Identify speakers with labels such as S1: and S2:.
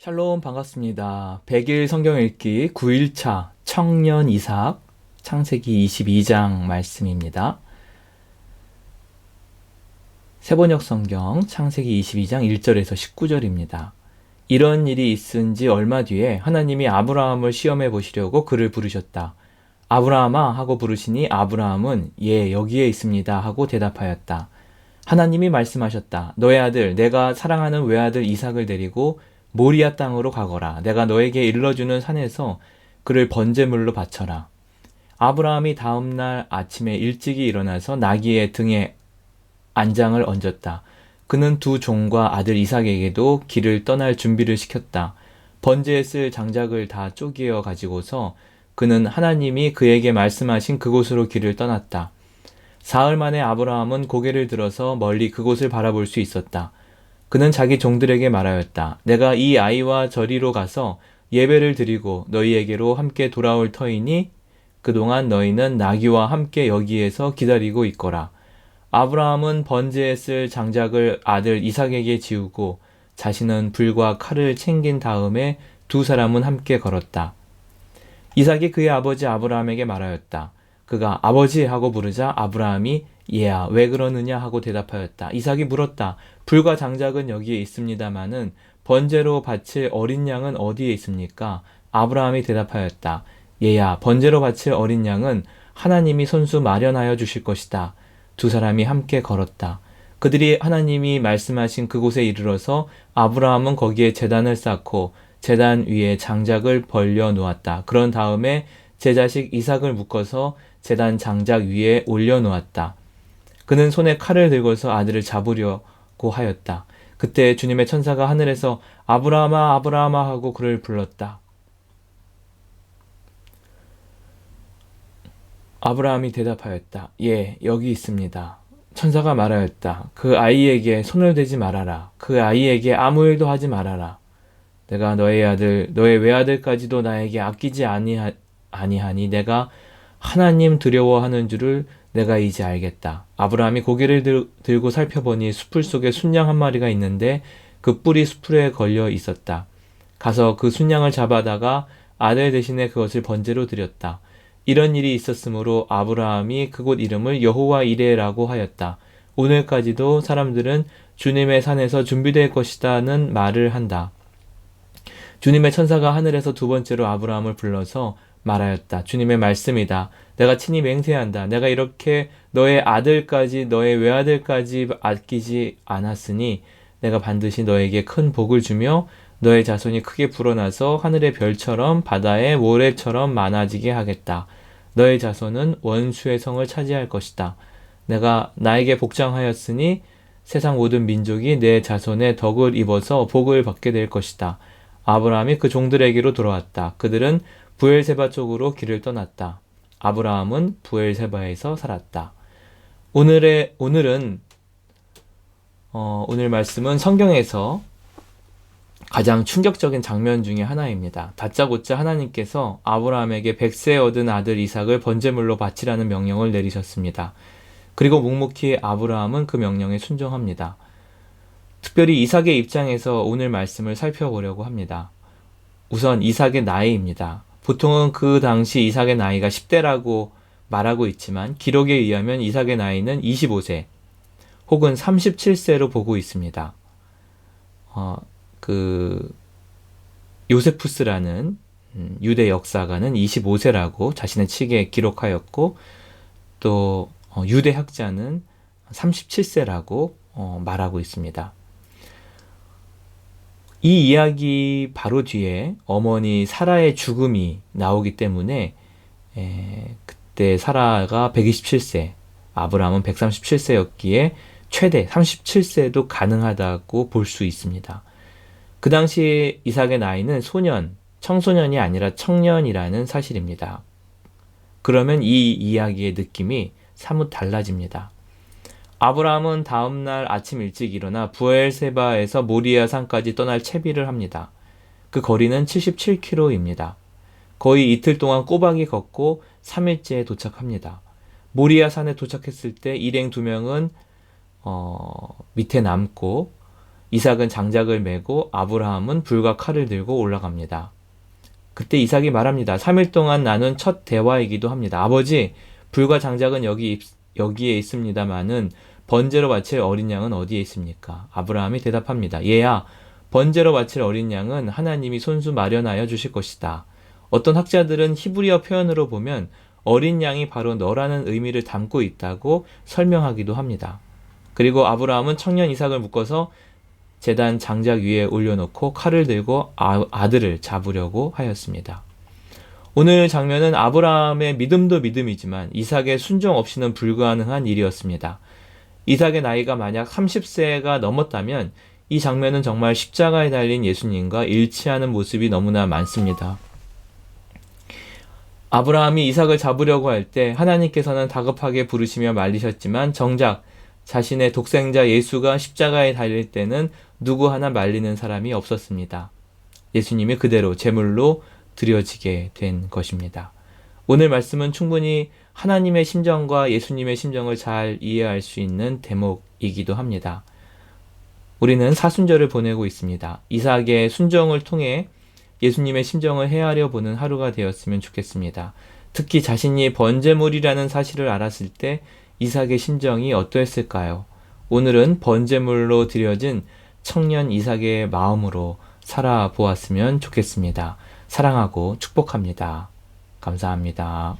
S1: 샬롬 반갑습니다. 100일 성경 읽기 9일차 청년 이삭 창세기 22장 말씀입니다. 세번역 성경 창세기 22장 1절에서 19절입니다. 이런 일이 있은 지 얼마 뒤에 하나님이 아브라함을 시험해 보시려고 그를 부르셨다. 아브라함아 하고 부르시니 아브라함은 예 여기에 있습니다 하고 대답하였다. 하나님이 말씀하셨다. 너의 아들 내가 사랑하는 외아들 이삭을 데리고 모리아 땅으로 가거라. 내가 너에게 일러주는 산에서 그를 번제물로 바쳐라. 아브라함이 다음 날 아침에 일찍이 일어나서 나귀의 등에 안장을 얹었다. 그는 두 종과 아들 이삭에게도 길을 떠날 준비를 시켰다. 번제에 쓸 장작을 다 쪼개어 가지고서 그는 하나님이 그에게 말씀하신 그곳으로 길을 떠났다. 사흘 만에 아브라함은 고개를 들어서 멀리 그곳을 바라볼 수 있었다. 그는 자기 종들에게 말하였다. 내가 이 아이와 저리로 가서 예배를 드리고 너희에게로 함께 돌아올 터이니 그동안 너희는 나귀와 함께 여기에서 기다리고 있거라. 아브라함은 번제에 쓸 장작을 아들 이삭에게 지우고 자신은 불과 칼을 챙긴 다음에 두 사람은 함께 걸었다. 이삭이 그의 아버지 아브라함에게 말하였다. 그가 아버지 하고 부르자 아브라함이 얘야 왜 그러느냐 하고 대답하였다. 이삭이 물었다. 불과 장작은 여기에 있습니다마는 번제로 바칠 어린 양은 어디에 있습니까? 아브라함이 대답하였다. 얘야 번제로 바칠 어린 양은 하나님이 손수 마련하여 주실 것이다. 두 사람이 함께 걸었다. 그들이 하나님이 말씀하신 그곳에 이르러서 아브라함은 거기에 재단을 쌓고 재단 위에 장작을 벌려 놓았다. 그런 다음에 제 자식 이삭을 묶어서 재단 장작 위에 올려 놓았다. 그는 손에 칼을 들고서 아들을 잡으려고 하였다. 그때 주님의 천사가 하늘에서 아브라함아 아브라함아 하고 그를 불렀다. 아브라함이 대답하였다. 예, 여기 있습니다. 천사가 말하였다. 그 아이에게 손을 대지 말아라. 그 아이에게 아무 일도 하지 말아라. 내가 너의 아들, 너의 외아들까지도 나에게 아끼지 아니하, 아니하니 내가 하나님 두려워하는 줄을 내가 이제 알겠다. 아브라함이 고개를 들, 들고 살펴보니 수풀 속에 순양 한 마리가 있는데 그 뿔이 수풀에 걸려 있었다. 가서 그 순양을 잡아다가 아들 대신에 그것을 번제로 드렸다. 이런 일이 있었으므로 아브라함이 그곳 이름을 여호와 이레라고 하였다. 오늘까지도 사람들은 주님의 산에서 준비될 것이다는 말을 한다. 주님의 천사가 하늘에서 두 번째로 아브라함을 불러서 말하였다. 주님의 말씀이다. 내가 친히 맹세한다. 내가 이렇게 너의 아들까지 너의 외아들까지 아끼지 않았으니 내가 반드시 너에게 큰 복을 주며 너의 자손이 크게 불어나서 하늘의 별처럼 바다의 모래처럼 많아지게 하겠다. 너의 자손은 원수의 성을 차지할 것이다. 내가 나에게 복장하였으니 세상 모든 민족이 내 자손의 덕을 입어서 복을 받게 될 것이다. 아브라함이 그 종들에게로 돌아왔다. 그들은 부엘세바 쪽으로 길을 떠났다. 아브라함은 부엘세바에서 살았다. 오늘의 오늘은 어, 오늘 말씀은 성경에서 가장 충격적인 장면 중의 하나입니다. 다짜고짜 하나님께서 아브라함에게 백세 얻은 아들 이삭을 번제물로 바치라는 명령을 내리셨습니다. 그리고 묵묵히 아브라함은 그 명령에 순종합니다. 특별히 이삭의 입장에서 오늘 말씀을 살펴보려고 합니다. 우선 이삭의 나이입니다. 보통은 그 당시 이삭의 나이가 10대라고 말하고 있지만 기록에 의하면 이삭의 나이는 25세 혹은 37세로 보고 있습니다. 어, 그 요세푸스라는 음, 유대 역사가는 25세라고 자신의 책에 기록하였고 또 어, 유대 학자는 37세라고 어, 말하고 있습니다. 이 이야기 바로 뒤에 어머니 사라의 죽음이 나오기 때문에 에, 그때 사라가 127세, 아브라함은 137세였기에 최대 37세도 가능하다고 볼 수 있습니다. 그 당시 이삭의 나이는 소년, 청소년이 아니라 청년이라는 사실입니다. 그러면 이 이야기의 느낌이 사뭇 달라집니다. 아브라함은 다음 날 아침 일찍 일어나 부엘세바에서 모리아 산까지 떠날 채비를 합니다. 그 거리는 77km입니다. 거의 이틀 동안 꼬박이 걷고 3일째에 도착합니다. 모리아 산에 도착했을 때 일행 두 명은 어, 밑에 남고 이삭은 장작을 메고 아브라함은 불과 칼을 들고 올라갑니다. 그때 이삭이 말합니다. 3일 동안 나눈 첫 대화이기도 합니다. 아버지, 불과 장작은 여기, 있- 여기에 있습니다마는 번제로 바칠 어린 양은 어디에 있습니까? 아브라함이 대답합니다. 얘야, 번제로 바칠 어린 양은 하나님이 손수 마련하여 주실 것이다. 어떤 학자들은 히브리어 표현으로 보면 어린 양이 바로 너라는 의미를 담고 있다고 설명하기도 합니다. 그리고 아브라함은 청년 이삭을 묶어서 재단 장작 위에 올려놓고 칼을 들고 아, 아들을 잡으려고 하였습니다. 오늘 장면은 아브라함의 믿음도 믿음이지만 이삭의 순종 없이는 불가능한 일이었습니다. 이삭의 나이가 만약 30세가 넘었다면 이 장면은 정말 십자가에 달린 예수님과 일치하는 모습이 너무나 많습니다. 아브라함이 이삭을 잡으려고 할 때 하나님께서는 다급하게 부르시며 말리셨지만 정작 자신의 독생자 예수가 십자가에 달릴 때는 누구 하나 말리는 사람이 없었습니다. 예수님이 그대로 제물로 드려지게 된 것입니다. 오늘 말씀은 충분히 하나님의 심정과 예수님의 심정을 잘 이해할 수 있는 대목이기도 합니다. 우리는 사순절을 보내고 있습니다. 이삭의 순종을 통해 예수님의 심정을 헤아려 보는 하루가 되었으면 좋겠습니다. 특히 자신이 번제물이라는 사실을 알았을 때 이삭의 심정이 어떠했을까요? 오늘은 번제물로 드려진 청년 이삭의 마음으로 살아보았으면 좋겠습니다. 사랑하고 축복합니다. 감사합니다.